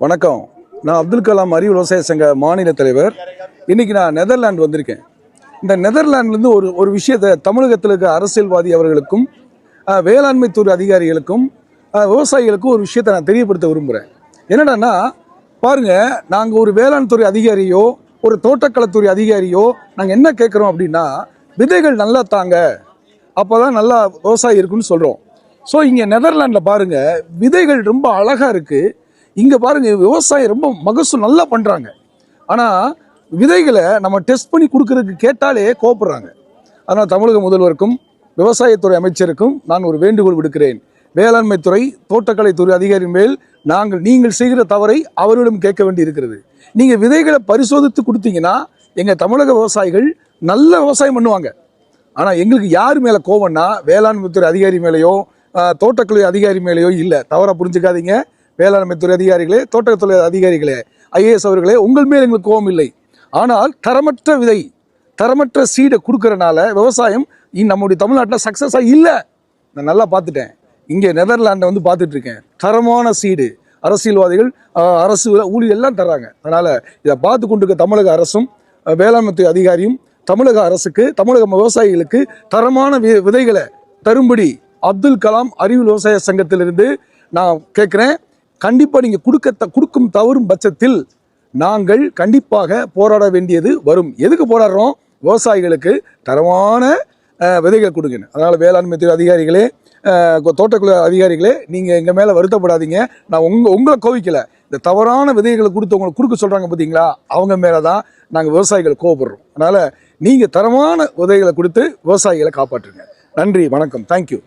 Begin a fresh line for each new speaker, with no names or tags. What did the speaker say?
வணக்கம். நான் அப்துல் கலாம் அறிவு விவசாய சங்க மாநில தலைவர். இன்றைக்கி நான் நெதர்லாண்டு வந்திருக்கேன். இந்த நெதர்லாண்ட்லேருந்து ஒரு ஒரு விஷயத்தை தமிழகத்தில் இருக்க அரசியல்வாதி அவர்களுக்கும் வேளாண்மைத்துறை அதிகாரிகளுக்கும் விவசாயிகளுக்கும் ஒரு விஷயத்தை நான் தெரியப்படுத்த விரும்புகிறேன் என்னடான்னா பாருங்க நாங்கள் ஒரு வேளாண் துறை அதிகாரியோ ஒரு தோட்டக்கலைத்துறை அதிகாரியோ நாங்கள் என்ன கேட்குறோம் அப்படின்னா விதைகள் நல்லா தாங்க. அப்போ தான் நல்லா விவசாயம் இருக்குன்னு சொல்கிறோம் ஸோ இங்கே நெதர்லாண்டில் பாருங்கள் விதைகள் ரொம்ப அழகாக இருக்குது இங்கே பாருங்கள் விவசாயம் ரொம்ப மகசூல் நல்லா பண்ணுறாங்க ஆனால் விதைகளை நம்ம டெஸ்ட் பண்ணி கொடுக்கறதுக்கு கேட்டாலே கோபப்படுறாங்க அதனால் தமிழக முதல்வருக்கும் விவசாயத்துறை அமைச்சருக்கும் நான் ஒரு வேண்டுகோள் விடுக்கிறேன். வேளாண்மை துறை தோட்டக்கலை அதிகாரியின் மேல் நாங்கள் நீங்கள் செய்கிற தவறை அவர்களிடம் கேட்க வேண்டி இருக்கிறது. நீங்கள் விதைகளை பரிசோதித்து கொடுத்தீங்கன்னா எங்கள் தமிழக விவசாயிகள் நல்ல விவசாயம் பண்ணுவாங்க. ஆனால் எங்களுக்கு யார் மேலே கோவம்னா வேளாண்மைத்துறை அதிகாரி மேலேயோ தோட்டக்கலை அதிகாரி மேலேயோ இல்லை. தவறாக புரிஞ்சுக்காதீங்க. வேளாண்மைத்துறை அதிகாரிகளே தோட்டத்துறை அதிகாரிகளே ஐஏஎஸ் அவர்களே உங்கள் மேல் எங்களுக்கு கோபம் இல்லை. ஆனால் தரமற்ற விதை தரமற்ற சீடை கொடுக்கறனால விவசாயம் நம்முடைய தமிழ்நாட்டில் சக்ஸஸாக இல்லை. நான் நல்லா பார்த்துட்டேன். இங்கே நெதர்லாண்டை வந்து பார்த்துட்ருக்கேன். தரமான சீடு அரசியல்வாதிகள் அரசு ஊழியர் எல்லாம் தர்றாங்க. அதனால் இதை பார்த்து கொண்டிருக்க தமிழக அரசும் வேளாண்மைத்துறை அதிகாரியும் தமிழக அரசுக்கு தமிழக விவசாயிகளுக்கு தரமான வி- விதைகளை தரும்படி அப்துல் கலாம் அறிவு விவசாய சங்கத்திலிருந்து நான் கேட்குறேன். கண்டிப்பாக நீங்கள் கொடுக்க கொடுக்கும் தவறும் பட்சத்தில் நாங்கள் கண்டிப்பாக போராட வேண்டியது வரும். எதுக்கு போராடுறோம்? விவசாயிகளுக்கு தரமான விதைகள் கொடுங்க அதனால் வேளாண்மை துறை அதிகாரிகளே தோட்டக்குழு அதிகாரிகளே நீங்கள் எங்கள் மேலே வருத்தப்படாதீங்க. நான் உங்கள் உங்களை கோவிக்கலை. இந்த தவறான விதைகளை கொடுத்து உங்களை கொடுக்க சொல்கிறாங்க பார்த்தீங்களா அவங்க மேலே தான் நாங்கள் விவசாயிகள் கோவப்படுறோம். அதனால் நீங்கள் தரமான விதைகளை கொடுத்து விவசாயிகளை காப்பாற்றுங்க. நன்றி வணக்கம். தேங்க்யூ